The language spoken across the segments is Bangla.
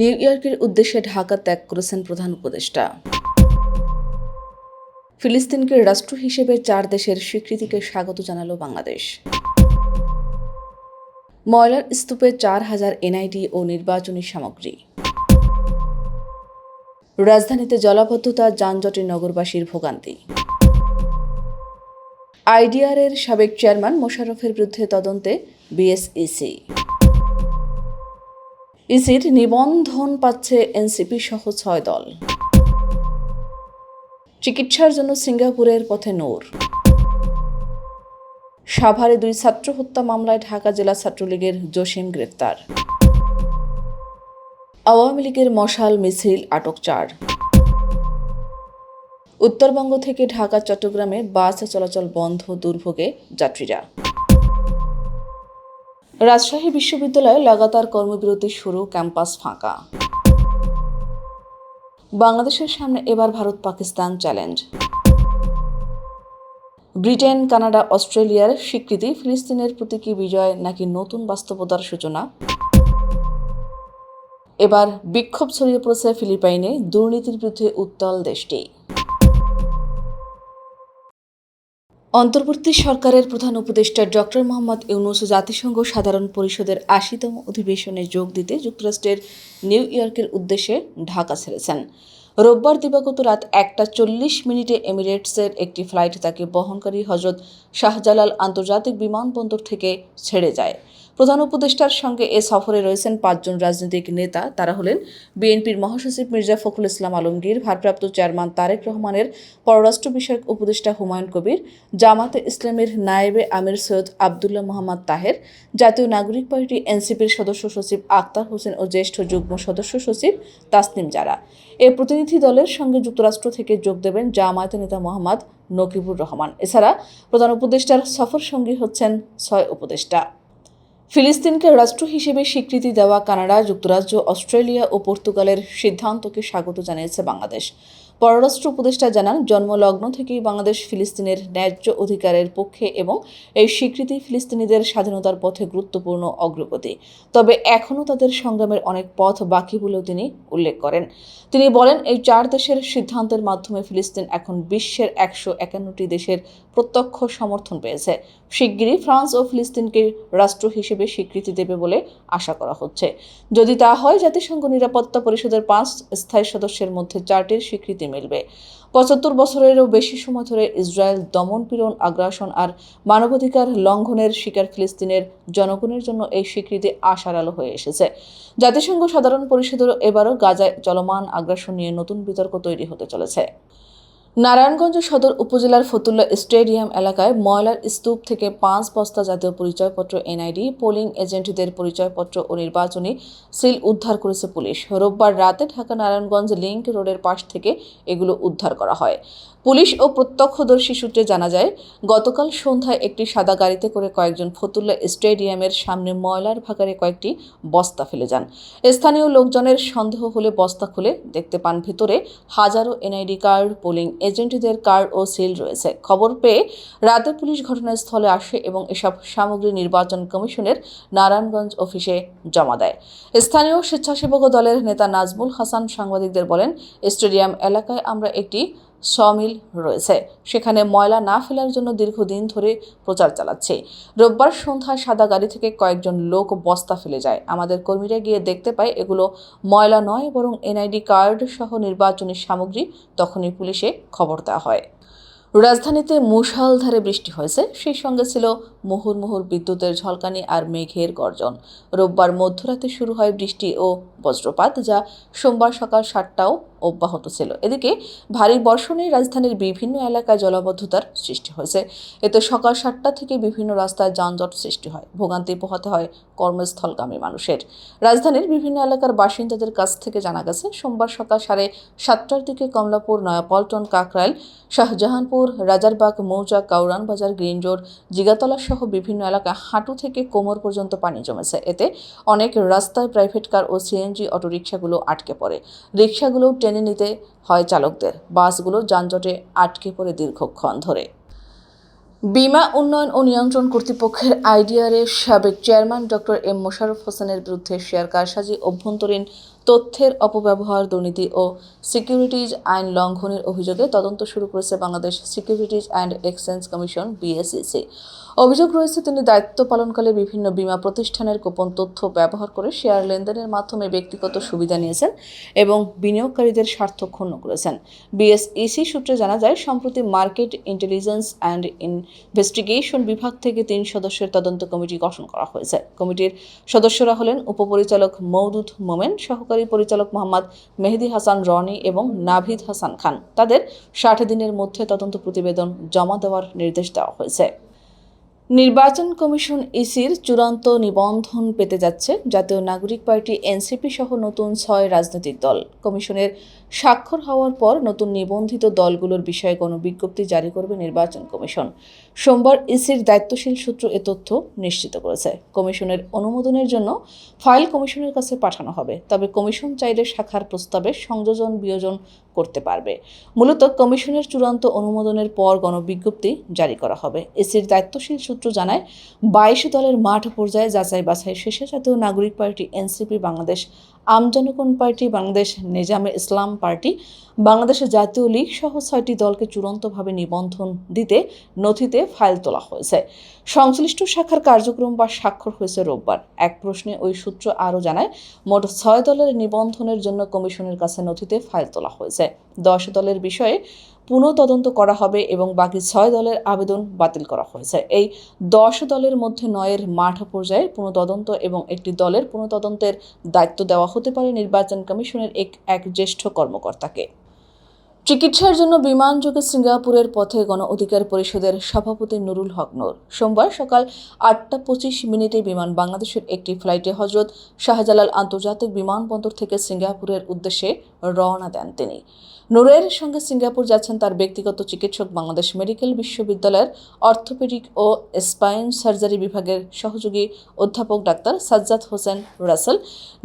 নিউ ইয়র্কের উদ্দেশ্যে ঢাকা ত্যাগ করেছেন প্রধান উপদেষ্টা। ফিলিস্তিনকে রাষ্ট্র হিসেবে চার দেশের স্বীকৃতিকে স্বাগত জানালো বাংলাদেশ। ময়লার স্তূপে চার হাজার এনআইডি ও নির্বাচনী সামগ্রী। রাজধানীতে জলাবদ্ধতা, যানজটে নগরবাসীর ভোগান্তি। আইডিআরের সাবেক চেয়ারম্যান মোশাররফের বিরুদ্ধে তদন্তে বিএসইসি। ইসির নিবন্ধন পাচ্ছে এনসিপি সহ ছয় দল। চিকিৎসার জন্য সিঙ্গাপুরের পথে নূর। সাভারে দুই ছাত্র হত্যা মামলায় ঢাকা জেলা ছাত্রলীগের জসিম গ্রেফতার আওয়ামী লীগের মশাল মিছিল আটক চার। উত্তরবঙ্গ থেকে ঢাকা, চট্টগ্রামে বাস চলাচল বন্ধ দুর্ভোগে যাত্রীরা। রাজশাহী বিশ্ববিদ্যালয়ে লাগাতার কর্মবিরতি শুরু, ক্যাম্পাস ফাঁকা। বাংলাদেশের সামনে এবার Bharat Pakistan challenge. Britain, Canada, অস্ট্রেলিয়ার স্বীকৃতি, ফিলিস্তিনের প্রতীকী বিজয় নাকি নতুন বাস্তবতার সূচনা? এবার বিক্ষোভ ছড়িয়ে পড়েছে ফিলিপাইনে, দুর্নীতির বিরুদ্ধে উত্তাল দেশটি। অন্তর্বর্তী সরকারের প্রধান উপদেষ্টা ডক্টর মোহাম্মদ ইউনুস জাতিসংঘ সাধারণ পরিষদের আশিতম অধিবেশনে যোগ দিতে যুক্তরাষ্ট্রের নিউ ইয়র্কের উদ্দেশ্যে ঢাকা ছেড়েছেন। রোববার দিবাগত রাত একটা চল্লিশ মিনিটে এমিরেটসের একটি ফ্লাইট তাকে বহনকারী হজরত শাহজালাল আন্তর্জাতিক বিমানবন্দর থেকে ছেড়ে যায়। প্রধান উপদেষ্টার সঙ্গে এ সফরে রয়েছেন পাঁচজন রাজনৈতিক নেতা। তারা হলেন বিএনপির মহাসচিব মির্জা ফখরুল ইসলাম আলমগীর, ভারপ্রাপ্ত চেয়ারম্যান তারেক রহমানের পররাষ্ট্র বিষয়ক উপদেষ্টা হুমায়ুন কবির, জামাতে ইসলামের নায়েবে আমির সৈয়দ আবদুল্লাহ মোহাম্মদ তাহের, জাতীয় নাগরিক পার্টি এনসিপির সদস্য সচিব আক্তার হোসেন ও জ্যেষ্ঠ যুগ্ম সদস্য সচিব তাসনিম জারা। এ প্রতিনিধি দলের সঙ্গে যুক্তরাষ্ট্র থেকে যোগ দেবেন জামায়াত নেতা মোহাম্মদ নকিবুর রহমান। এছাড়া প্রধান উপদেষ্টার সফর সঙ্গী হচ্ছেন ছয় উপদেষ্টা। ফিলিস্তিনকে রাষ্ট্র হিসেবে স্বীকৃতি দেওয়া কানাডা যুক্তরাজ্য অস্ট্রেলিয়া ও পর্তুগালের সিদ্ধান্তকে স্বাগত জানিয়েছে বাংলাদেশ। পররাষ্ট্র উপদেষ্টা জানান, জন্মলগ্ন থেকেই বাংলাদেশ ফিলিস্তিনের ন্যায্য অধিকারের পক্ষে এবং এই স্বীকৃতি ফিলিস্তিনিদের স্বাধীনতার পথে গুরুত্বপূর্ণ অগ্রগতি। তবে এখনও তাদের সংগ্রামের অনেক পথ বাকি বলেও তিনি উল্লেখ করেন। তিনি বলেন, এই চার দেশের সিদ্ধান্তের মাধ্যমে ফিলিস্তিন এখন বিশ্বের একশো একান্নটি দেশের প্রত্যক্ষ সমর্থন পেয়েছে। শিগগিরই ফ্রান্স ও ফিলিস্তিনকে রাষ্ট্র হিসেবে স্বীকৃতি দেবে বলে আশা করা হচ্ছে। যদি তা হয়, জাতিসংঘ নিরাপত্তা পরিষদের পাঁচ স্থায়ী সদস্যের মধ্যে চারটির স্বীকৃতি মিলবে। পঁচাত্তর বছরেরও বেশি সময় ধরে ইসরায়েল দমন পীড়ন, আগ্রাসন আর মানবাধিকার লঙ্ঘনের শিকার ফিলিস্তিনের জনগণের জন্য এই স্বীকৃতি আশার আলো হয়ে এসেছে। জাতিসংঘ সাধারণ পরিষদেরও এবারও গাজায় চলমান আগ্রাসন নিয়ে নতুন বিতর্ক তৈরি হতে চলেছে। নারায়ণগঞ্জ সদর উপজেলার ফতুল্লা স্টেডিয়াম এলাকায় ময়লার স্তূপ থেকে পাঁচ বস্তা জাতীয় পরিচয়পত্র, এনআইডি, পোলিং এজেন্টদের পরিচয়পত্র ও নির্বাচনী সিল উদ্ধার করেছে পুলিশ। রোববার রাতে ঢাকা নারায়ণগঞ্জ লিংক রোডের পাশ থেকে এগুলো উদ্ধার করা হয়। পুলিশ ও প্রত্যক্ষদর্শী সূত্রে জানা যায়, গতকাল সন্ধ্যায় একটি সাদা গাড়িতে করে কয়েকজন ফতুল্লা স্টেডিয়ামের সামনে ময়লার ভাগারে কয়েকটি বস্তা ফেলে যান। স্থানীয় লোকজনের সন্দেহ হলে বস্তা খুলে দেখতে পান। ভেতরে হাজারো এনআইডি কার্ড, পোলিং এজেন্টদের কার ও সিল রয়েছে। খবর পেয়ে রাতে পুলিশ ঘটনাস্থলে আসে এবং এসব সামগ্রী নির্বাচন কমিশনের নারায়ণগঞ্জ অফিসে জমা দেয়। স্থানীয় স্বেচ্ছাসেবক দলের নেতা নাজমুল হাসান সাংবাদিকদের বলেন, স্টেডিয়াম এলাকায় আমরা একটি সমিল রয়েছে। সেখানে ময়লা না ফেলার জন্য দীর্ঘদিন ধরে প্রচার চালাচ্ছে। রোববার সন্ধ্যায় সাদা গাড়ি থেকে কয়েকজন লোক বস্তা ফেলে যায়। আমাদের কর্মীরা গিয়ে দেখতে পায়, এগুলো ময়লা নয়, বরং এনআইডি কার্ড সহ নির্বাচনী সামগ্রী, তখনই পুলিশে খবর দেওয়া হয়। রাজধানীতে মুষালধারে বৃষ্টি হয়েছে। সেই সঙ্গে ছিল মুহুর্মুহুর বিদ্যুতের ঝলকানি আর মেঘের গর্জন। রোববার মধ্যরাতে শুরু হয় বৃষ্টি ও বজ্রপাত, যা সোমবার সকাল সাতটাও অব্যাহত ছিল। এদিকে ভারী বর্ষণে রাজধানীর বিভিন্ন এলাকায় জলাবদ্ধতার সৃষ্টি হয়েছে। এতে সকাল সাতটা থেকে বিভিন্ন রাস্তায় যানজট সৃষ্টি হয়। ভোগান্তি পোহাতে হয় কর্মস্থলগামী মানুষের। রাজধানীর বিভিন্ন এলাকার বাসিন্দাদের কাছ থেকে জানা গেছে, সোমবার সকাল সাড়ে সাতটার দিকে কমলাপুর, নয়াপল্টন, কাকরাইল, শাহজাহানপুর, রাজারবাগ, মৌজা, কাউরান বাজার, গ্রিন রোড, জিগাতলা সহ বিভিন্ন এলাকায় হাঁটু থেকে কোমর পর্যন্ত পানি জমেছে। এতে অনেক রাস্তায় প্রাইভেট কার ও সিএনজি অটোরিকশাগুলো আটকে পড়ে। রিকশাগুলো টেনে নিতে হয় চালকদের। বাসগুলো যানজটে আটকে পড়ে দীর্ঘক্ষণ ধরে। বিমা উন্নয়ন ও নিয়ন্ত্রণ কর্তৃপক্ষের আইডিআরের সাবেক চেয়ারম্যান ডক্টর এম মোশাররফ হোসেনের বিরুদ্ধে শেয়ার কারসাজি, অভ্যন্তরীণ তথ্যের অপব্যবহার, দুর্নীতি ও সিকিউরিটিজ আইন লঙ্ঘনের অভিযোগে তদন্ত শুরু করেছে Bangladesh securities and exchange commission, BSEC. অভিযোগ রয়েছে, তিনি দায়িত্ব পালনকালে বিভিন্ন বীমা প্রতিষ্ঠানের গোপন তথ্য ব্যবহার করে শেয়ার লেনদেনের মাধ্যমে ব্যক্তিগত সুবিধা নিয়েছেন এবং বিনিয়োগকারীদের স্বার্থ ক্ষুণ্ণ করেছেন। বিএসইসি সূত্রে জানা যায়, সম্প্রতি মার্কেট ইন্টেলিজেন্স অ্যান্ড ইনভেস্টিগেশন বিভাগ থেকে তিন সদস্যের তদন্ত কমিটি গঠন করা হয়েছে। কমিটির সদস্যরা হলেন উপপরিচালক মৌদুদ মোমেন, সহকারী পরিচালক মোহাম্মদ মেহেদি হাসান রনি এবং নাভিদ হাসান খান। তাদের ষাট দিনের মধ্যে তদন্ত প্রতিবেদন জমা দেওয়ার নির্দেশ দেওয়া হয়েছে। নির্বাচন কমিশন ইসির চূড়ান্ত নিবন্ধন পেতে যাচ্ছে। জাতীয় নাগরিক পার্টি, এনসিপি সহ নতুন ছয় রাজনৈতিক দল। কমিশনের স্বাক্ষর হওয়ার পর নতুন নিবন্ধিত দলগুলোর বিষয়ে গণবিজ্ঞপ্তি জারি করবে নির্বাচন কমিশন। সোমবার ইসির দায়িত্বশীল সূত্র এ তথ্য নিশ্চিত করেছে। কমিশনের অনুমোদনের জন্য ফাইল কমিশনের কাছে পাঠানো হবে। তবে কমিশন চাইলে শাখার প্রস্তাবে সংযোজন, বিয়োজন করতে পারবে। মূলত কমিশনের চূড়ান্ত অনুমোদনের পর গণবিজ্ঞপ্তি জারি করা হবে। এসির দায়িত্বশীল সূত্র জানায়, বাইশ দলের মাঠ পর্যায়ে যাচাই বাছাই শেষে জাতীয় নাগরিক party NCP Bangladesh Amjanagan party? Bangladesh Nizame Islam party. বাংলাদেশের জাতীয় লীগ সহ ছয়টি দলকে চূড়ান্তভাবে নিবন্ধন দিতে নথিতে ফাইল তোলা হয়েছে। সংশ্লিষ্ট শাখার কার্যক্রম বা স্বাক্ষর হয়েছে রোববার। এক প্রশ্নে ওই সূত্র আরও জানায়, মোট ছয় দলের নিবন্ধনের জন্য কমিশনের কাছে নথিতে ফাইল তোলা হয়েছে। দশ দলের বিষয়ে পুনঃ তদন্ত করা হবে এবং বাকি ছয় দলের আবেদন বাতিল করা হয়েছে। এই দশ দলের মধ্যে নয়ের মাঠ পর্যায়ে পুনঃতদন্ত এবং একটি দলের পুনঃতদন্তের দায়িত্ব দেওয়া হতে পারে নির্বাচন কমিশনের এক এক জ্যেষ্ঠ কর্মকর্তাকে। চিকিৎসার জন্য বিমানযোগে সিঙ্গাপুরের পথে গণ অধিকার পরিষদের সভাপতি নুরুল হক নূর। সোমবার সকাল আটটা পঁচিশ মিনিটে বিমান বাংলাদেশের একটি ফ্লাইটে হজরত শাহজালাল আন্তর্জাতিক বিমানবন্দর থেকে সিঙ্গাপুরের উদ্দেশ্যে রওনা দেন তিনি। নূরের সঙ্গে সিঙ্গাপুর যাচ্ছেন তার ব্যক্তিগত চিকিৎসক বাংলাদেশ মেডিকেল বিশ্ববিদ্যালয়ের অর্থোপেডিক ও স্পাইন সার্জারি বিভাগের সহযোগী অধ্যাপক ডাক্তার সাজ্জাদ হোসেন রাসেল।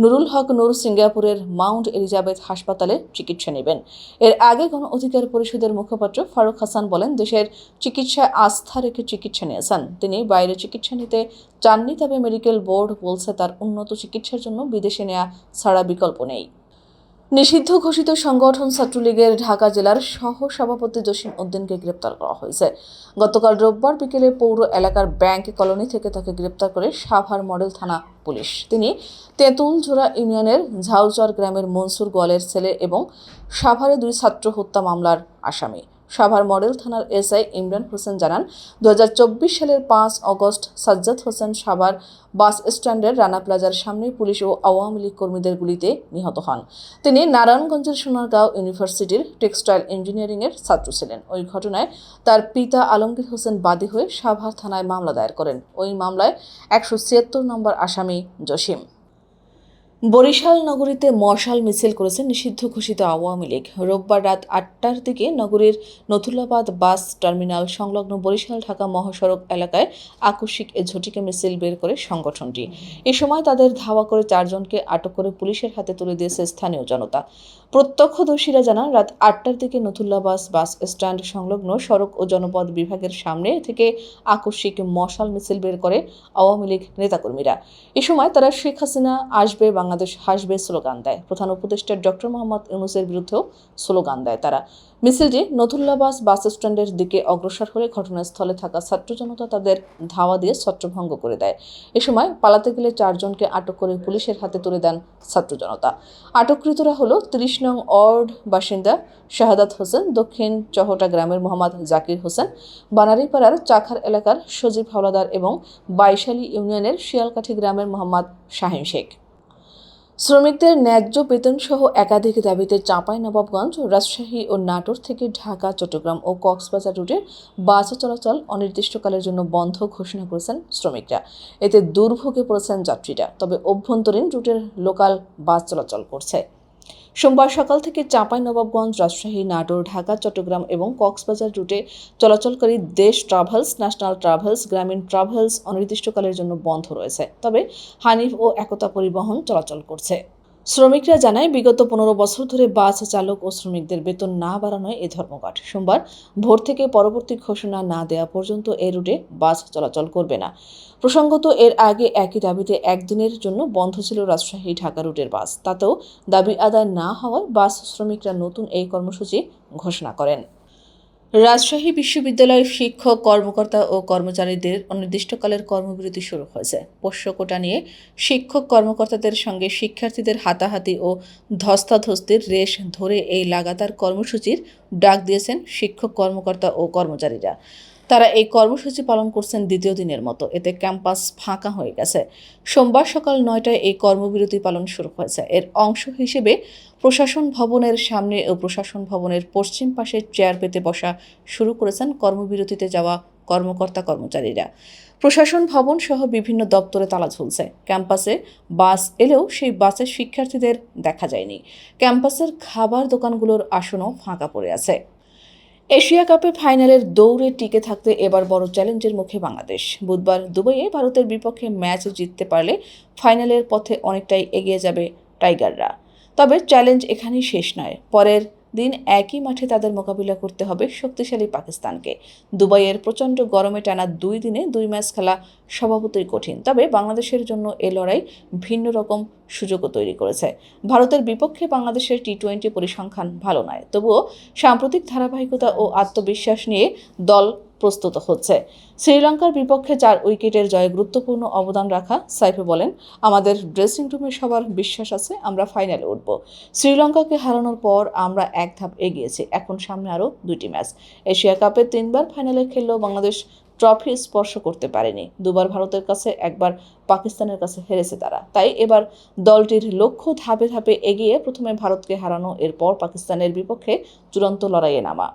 নুরুল হক নূর সিঙ্গাপুরের মাউন্ট এলিজাবেথ হাসপাতালে চিকিৎসা নেবেন। এর আগে গণ অধিকার পরিষদের মুখপাত্র ফারুক হাসান বলেন, দেশের চিকিৎসায় আস্থা রেখে চিকিৎসা নিয়েছেন। তিনি বাইরে চিকিৎসা নিতে চাননি, তবে মেডিকেল বোর্ড বলছে তার উন্নত চিকিৎসার জন্য বিদেশে নেওয়া ছাড়া বিকল্প নেই। নিষিদ্ধ ঘোষিত সংগঠন ছাত্রলীগের ঢাকা জেলার সহ সভাপতি জসিম উদ্দিনকে গ্রেপ্তার করা হয়েছে। গতকাল রোববার বিকেলে পৌর এলাকার ব্যাংক কলোনি থেকে তাকে গ্রেপ্তার করে সাভার মডেল থানা পুলিশ। তিনি তেঁতুলঝোড়া ইউনিয়নের ঝাউচর গ্রামের মনসুর গোয়ালের ছেলে এবং সাভারে দুই ছাত্র হত্যা মামলার আসামি। সাভার মডেল থানার এসআই ইমরান হোসেন জানান দু হাজার চব্বিশ সালের পাঁচ অগস্ট সাজ্জাদ হোসেন সাভার বাস স্ট্যান্ডের রানা প্লাজার সামনে পুলিশ ও আওয়ামী লীগ কর্মীদের গুলিতে নিহত হন। তিনি নারায়ণগঞ্জের সোনারগাঁও ইউনিভার্সিটির টেক্সটাইল ইঞ্জিনিয়ারিংয়ের ছাত্র ছিলেন। ওই ঘটনায় তার পিতা আলমগীর হোসেন বাদী হয়ে সাভার থানায় মামলা দায়ের করেন। ওই মামলায় একশো ছিয়াত্তর নম্বর আসামি জসিম। বরিশাল নগরীতে মশাল মিছিল করেছে নিষিদ্ধ ঘোষিত আওয়ামী লীগ। রোববার রাত আটটার দিকে নগরীর নথুলাবাদ বাস টার্মিনাল সংলগ্ন বরিশাল ঢাকা মহাসড়ক এলাকায় আকস্মিক এ ঝটিকে মিছিল বের করে সংগঠনটি। এ সময় তাদের ধাওয়া করে চারজনকে আটক করে পুলিশের হাতে তুলে দিয়েছে স্থানীয় জনতা। প্রত্যক্ষদর্শীরা জানান, রাত আটটার দিকে নথুল্লাবাস বাস স্ট্যান্ড সংলগ্ন সড়ক ও জনপদ বিভাগের সামনে থেকে আকস্মিক মশাল মিছিল বের করে আওয়ামী লীগ নেতাকর্মীরা। এ সময় তারা শেখ হাসিনা, আসবে বাংলাদেশ, হাসবে স্লোগান দেয়। প্রধান উপদেষ্টা ডক্টর মোহাম্মদ ইউনুসের বিরুদ্ধেও স্লোগান দেয় তারা। মিছিলটি নথুল্লাবাস বাস স্ট্যান্ডের দিকে অগ্রসর হলে ঘটনাস্থলে থাকা ছাত্র জনতা তাদের ধাওয়া দিয়ে ছত্রভঙ্গ করে দেয়। এ সময় পালাতে গেলে চারজনকে আটক করে পুলিশের হাতে তুলে দেন ছাত্র জনতা। আটককৃতরা হলো তিরিশ নং ওয়ার্ড বাসিন্দা শাহাদাত হোসেন, দক্ষিণ চহটা গ্রামের মোহাম্মদ জাকির হোসেন, বানারীপাড়ার চাখার এলাকার সজীব হাওলাদার এবং বাইশালী ইউনিয়নের শিয়ালকাঠি গ্রামের মোহাম্মদ শাহিন শেখ। শ্রমিকদের ন্যায্য বেতন সহ একাধিক দাবিতে চাঁপাই নবাবগঞ্জ রাজশাহী ও নাটোর থেকে ঢাকা, চট্টগ্রাম ও কক্সবাজার রুটে বাস চলাচল অনির্দিষ্টকালের জন্য বন্ধ ঘোষণা করেছেন শ্রমিকরা। এতে দুর্ভোগে পড়েছেন যাত্রীরা। তবে অভ্যন্তরীণ রুটের লোকাল বাস চলাচল করছে। সোমবার সকাল থেকে চাঁপাই নবাবগঞ্জ রাজশাহী, নাটোর, ঢাকা, চট্টগ্রাম এবং কক্সবাজার রুটে চলাচলকারী Desh travels, national travels, Grameen travels অনির্দিষ্টকালের জন্য বন্ধ রয়েছে। তবে হানিফ ও একতা পরিবহন চলাচল করছে। শ্রমিকরা জানায়, বিগত পনেরো বছর ধরে বাস চালক ও শ্রমিকদের বেতন না বাড়ানোয় এ ধর্মঘট। সোমবার ভোর থেকে পরবর্তী ঘোষণা না দেওয়া পর্যন্ত এ রুটে বাস চলাচল করবে না। প্রসঙ্গত, এর আগে একই দাবিতে একদিনের জন্য বন্ধ ছিল রাজশাহী ঢাকা রুটের বাস। তাতেও দাবি আদায় না হওয়ায় বাস শ্রমিকরা নতুন এই কর্মসূচি ঘোষণা করেন। রাজশাহী বিশ্ববিদ্যালয়ের শিক্ষক, কর্মকর্তা ও কর্মচারীদের অনির্দিষ্টকালের কর্মবিরতি শুরু হয়েছে। পোষ্য কোটা নিয়ে শিক্ষক, কর্মকর্তাদের সঙ্গে শিক্ষার্থীদের হাতাহাতি ও ধস্তাধস্তির রেশ ধরে এই লাগাতার কর্মসূচির ডাক দিয়েছেন শিক্ষক, কর্মকর্তা ও কর্মচারীরা। তারা এই কর্মসূচি পালন করছেন দ্বিতীয় দিনের মতো। এতে ক্যাম্পাস ফাঁকা হয়ে গেছে। সোমবার সকাল নয়টায় এই কর্মবিরতি পালন শুরু হয়েছে। এর অংশ হিসেবে প্রশাসন ভবনের সামনে ও প্রশাসন ভবনের পশ্চিম পাশে চেয়ার পেতে বসা শুরু করেছেন কর্মবিরতিতে যাওয়া কর্মকর্তা কর্মচারীরা। প্রশাসন ভবন সহ বিভিন্ন দপ্তরে তালা ঝুলছে। ক্যাম্পাসে বাস এলেও সেই বাসের শিক্ষার্থীদের দেখা যায়নি। ক্যাম্পাসের খাবার দোকানগুলোর আসনও ফাঁকা পড়ে আছে। এশিয়া কাপে ফাইনালের দৌড়ে টিকে থাকতে এবার বড় চ্যালেঞ্জের মুখে বাংলাদেশ। বুধবার দুবাইয়ে ভারতের বিপক্ষে ম্যাচ জিততে পারলে ফাইনালের পথে অনেকটাই এগিয়ে যাবে টাইগাররা। তবে চ্যালেঞ্জ এখানেই শেষ নয়। পরের দিন একই মাঠে তাদের মোকাবিলা করতে হবে শক্তিশালী পাকিস্তানকে। দুবাইয়ের প্রচণ্ড গরমে টানা দুই দিনে দুই ম্যাচ খেলা স্বভাবতই কঠিন। তবে বাংলাদেশের জন্য এ লড়াই ভিন্ন রকম সুযোগও তৈরি করেছে। ভারতের বিপক্ষে বাংলাদেশের টি টোয়েন্টি পরিসংখ্যান ভালো নয়। তবুও সাম্প্রতিক ধারাবাহিকতা ও আত্মবিশ্বাস নিয়ে দল প্রস্তুত হচ্ছে। শ্রীলঙ্কার বিপক্ষে চার উইকেটের জয়ে গুরুত্বপূর্ণ অবদান রাখা সাইফে বলেন, আমাদের ড্রেসিং রুমে সবার বিশ্বাস আছে, আমরা ফাইনালে উঠব। শ্রীলঙ্কাকে হারানোর পর আমরা এক ধাপ এগিয়েছি, এখন সামনে আরও দুইটি ম্যাচ। এশিয়া কাপে তিনবার ফাইনালে খেললেও বাংলাদেশ ট্রফি স্পর্শ করতে পারেনি। দুবার ভারতের কাছে, একবার পাকিস্তানের কাছে হেরেছে তারা। তাই এবার দলটির লক্ষ্য ধাপে ধাপে এগিয়ে প্রথমে ভারতকে হারানো, এরপর পাকিস্তানের বিপক্ষে চূড়ান্ত লড়াইয়ে নামা।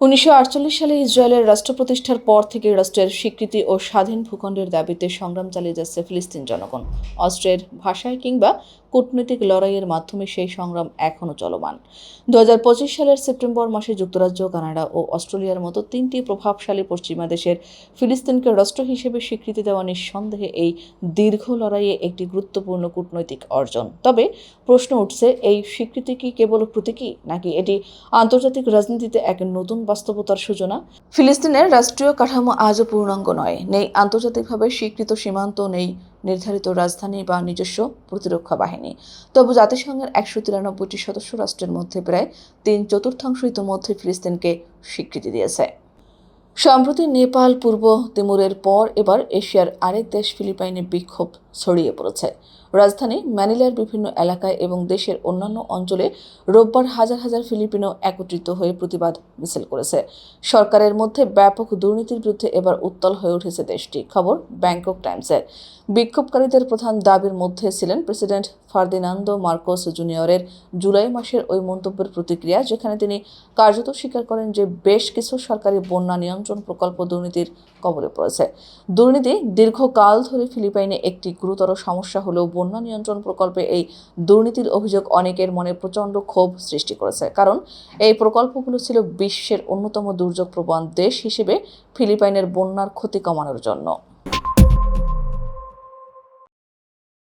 উনিশশো আটচল্লিশ সালে ইসরায়েলের রাষ্ট্র প্রতিষ্ঠার পর থেকে রাষ্ট্রের স্বীকৃতি ও স্বাধীন ভূখণ্ডের দাবিতে সংগ্রাম চালিয়ে যাচ্ছে ফিলিস্তিন জনগণ। অস্ট্রের ভাষায় কিংবা কূটনৈতিক লড়াইয়ের মাধ্যমে সেই সংগ্রাম এখনও চলমান। দুহাজার পঁচিশ সালের সেপ্টেম্বর মাসে যুক্তরাজ্য, কানাডা ও অস্ট্রেলিয়ার মতো তিনটি প্রভাবশালী পশ্চিমা দেশের ফিলিস্তিনকে রাষ্ট্র হিসেবে স্বীকৃতি দেওয়া নিঃসন্দেহে এই দীর্ঘ লড়াইয়ে একটি গুরুত্বপূর্ণ কূটনৈতিক অর্জন। তবে প্রশ্ন উঠছে, এই স্বীকৃতি কি কেবল প্রতীকী, নাকি এটি আন্তর্জাতিক রাজনীতিতে এক নতুন বাস্তবতার সূচনা? ফিলিস্তিনের রাষ্ট্রীয় কাঠামো আজও পূর্ণাঙ্গ নয়। নেই আন্তর্জাতিকভাবে স্বীকৃত সীমান্ত, নেই নির্ধারিত রাজধানী বা নিজস্ব প্রতিরক্ষা বাহিনী। তবু জাতিসংঘের একশো তিরানব্বইটি সদস্য রাষ্ট্রের মধ্যে প্রায় তিন চতুর্থাংশ ইতিমধ্যে ফিলিস্তিনকে স্বীকৃতি দিয়েছে। সম্প্রতি নেপাল, পূর্ব তিমুরের পর এবার এশিয়ার আরেক দেশ ফিলিপাইনে বিক্ষোভ ছড়িয়ে পড়েছে। রাজধানী ম্যানিলার বিভিন্ন এলাকায় এবং দেশের অন্যান্য অঞ্চলে রোববার হাজার হাজার ফিলিপিনো একত্রিত হয়ে প্রতিবাদ মিছিল করেছে। সরকারের মধ্যে ব্যাপক দুর্নীতির বিরুদ্ধে এবার উত্তল হয়ে উঠেছে দেশটি, খবর ব্যাংকক টাইমসের। বিক্ষোভকারীদের প্রধান দাবির মধ্যে ছিলেন প্রেসিডেন্ট ফার্দিনান্দো মার্কোস জুনিয়রের জুলাই মাসের ওই মন্তব্যের প্রতিক্রিয়া, যেখানে তিনি কার্যত স্বীকার করেন যে বেশ কিছু সরকারি বন্যা নিয়ন্ত্রণ প্রকল্প দুর্নীতির কবলে পড়েছে। দুর্নীতি দীর্ঘকাল ধরে ফিলিপাইনে একটি গুরুতর সমস্যা হলেও বন্যা নিয়ন্ত্রণ প্রকল্পে এই দুর্নীতির অভিযোগ অনেকের মনে প্রচণ্ড ক্ষোভ সৃষ্টি করেছে। কারণ এই প্রকল্পগুলো ছিল বিশ্বের অন্যতম দুর্যোগ প্রবণ দেশ হিসেবে ফিলিপাইনের বন্যার ক্ষতি কমানোর জন্য।